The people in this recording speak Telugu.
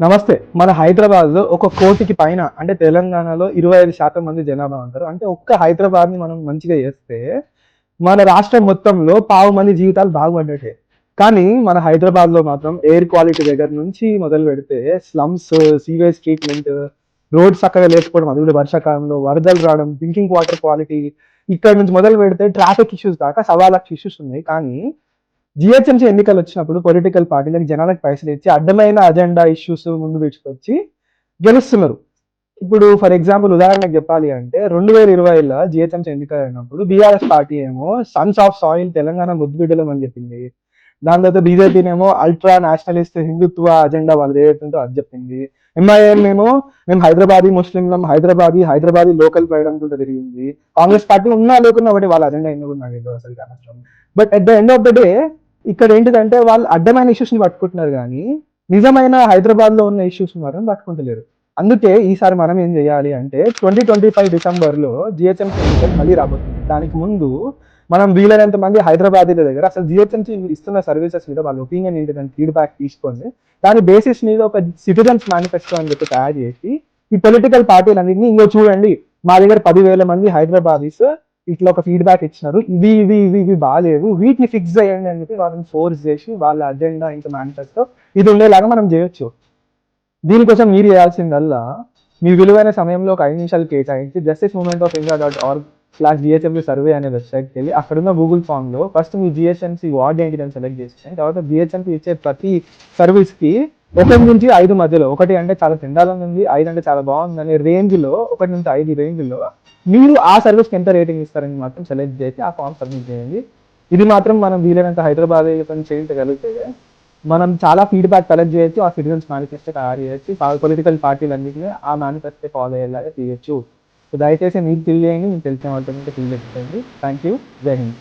నమస్తే మన హైదరాబాద్లో ఒక కోటికి పైన అంటే తెలంగాణలో ఇరవై ఐదు శాతం మంది జనాభా ఉంటారు. అంటే ఒక్క హైదరాబాద్ని మనం మంచిగా చేస్తే మన రాష్ట్రం మొత్తంలో పావు మంది జీవితాలు బాగుపడ్డట్టే. కానీ మన హైదరాబాద్లో మాత్రం ఎయిర్ క్వాలిటీ దగ్గర నుంచి మొదలు పెడితే స్లమ్స్ సీవేజ్ ట్రీట్మెంట్ రోడ్ చక్కగా లేకపోవడం అది కూడా వర్షాకాలంలో వరదలు రావడం డ్రింకింగ్ వాటర్ క్వాలిటీ ఇక్కడ నుంచి మొదలు పెడితే ట్రాఫిక్ ఇష్యూస్ దాకా సవా లక్ష ఇష్యూస్ ఉన్నాయి. కానీ జిహెచ్ఎంసీ ఎన్నికలు వచ్చినప్పుడు పొలిటికల్ పార్టీలకు జనాలకు పైసలు ఇచ్చి అడ్డమైన అజెండా ఇష్యూస్ ముందు తీసుకొచ్చి గెలుస్తున్నారు. ఇప్పుడు ఫర్ ఎగ్జాంపుల్ ఉదాహరణకు చెప్పాలి అంటే రెండు వేల ఇరవైలో జిహెచ్ఎంసీ ఎన్నికలు అయినప్పుడు బీఆర్ఎస్ పార్టీ ఏమో సన్స్ ఆఫ్ సాయిల్ తెలంగాణ ముద్దుబిడ్డలం అని చెప్పింది. దాని తర్వాత బీజేపీనేమో అల్ట్రా నేషనలిస్ట్ హిందుత్వ అజెండా వాళ్ళు ఏదైతుందో అది చెప్పింది. ఎంఐఎం మేము హైదరాబాదీ ముస్లింలం హైదరాబాదీ హైదరాబాదీ లోకల్ పడడం జరిగింది కాంగ్రెస్ పార్టీ ఉన్నా లేకున్నా ఒకటి వాళ్ళ అజెండా ఎందుకు అసలు but at the end of the day ఇక్కడ ఏంటిదంటే వాళ్ళు అడ్డమైన ఇష్యూస్ని పట్టుకుంటున్నారు కానీ నిజమైన హైదరాబాద్లో ఉన్న ఇష్యూస్ మాత్రం పట్టుకుంటలేరు. అందుకే ఈసారి మనం ఏం చేయాలి అంటే ట్వంటీ ట్వంటీ ఫైవ్ డిసెంబర్లో జిహెచ్ఎంసీ ఎన్నికలు మళ్ళీ రాబోతుంది. దానికి ముందు మనం వీలైనంత మంది హైదరాబాదీల దగ్గర అసలు జిహెచ్ఎంసీ ఇస్తున్న సర్వీసెస్ మీద వాళ్ళ ఒపీనియన్ ఏంటిదని ఫీడ్బ్యాక్ తీసుకొని దాని బేసిస్ మీద ఒక సిటిజన్స్ మేనిఫెస్టో అని చెప్పి తయారు చేసి ఈ పొలిటికల్ పార్టీలన్నింటినీ ఇంకో చూడండి మా దగ్గర పదివేల మంది హైదరాబాదీస్ ఇట్లా ఒక ఫీడ్బ్యాక్ ఇచ్చినారు. ఇది ఇది ఇది ఇది బాగాలేదు వీటిని ఫిక్స్ చేయండి అని చెప్పి వాళ్ళని ఫోర్స్ చేసి వాళ్ళ అజెండా ఇంకా మేనిఫెస్టో ఇది ఉండేలాగా మనం చేయొచ్చు. దీనికోసం మీరు చేయాల్సిందల్లా మీ విలువైన సమయంలో ఒక ఐదు నిమిషాలు కేటాయించి justice movement of India dot org slash GHMC survey అనే వెబ్సైట్కి వెళ్ళి అక్కడున్న గూగుల్ ఫామ్లో ఫస్ట్ మీ జిహెచ్ఎంసీ వార్డ్ ఏంటి అని సెలెక్ట్ చేసి తర్వాత జిహెచ్ఎంసీ ఇచ్చే ప్రతి సర్వీస్కి ఒకటి నుంచి ఐదు మధ్యలో ఒకటి అంటే చాలా తిండాలని ఉంది ఐదు అంటే చాలా బాగుంది అనే రేంజ్లో ఒకటి నుంచి ఐదు రేంజ్లో మీరు ఆ సర్వీస్కి ఎంత రేటింగ్ ఇస్తారని మాత్రం సెలెక్ట్ చేసి ఆ ఫామ్ సబ్మిట్ చేయండి. ఇది మాత్రం మనం వీలైనంత హైదరాబాద్ చేయగలిగితే మనం చాలా ఫీడ్బ్యాక్ కలెక్ట్ చేయొచ్చు ఆ సిటిజన్స్ మేనిఫెస్టో తయారు చేయొచ్చు పొలిటికల్ పార్టీలు అన్నింటినీ ఆ మేనిఫెస్టో ఫాలో అయ్యేలాగా తీయొచ్చు సో దయచేసి మీకు తెలియజేయండి మీకు తెలిసిన వాళ్ళతో ఫీల్ చేయండి. థ్యాంక్ యూ జై హింద్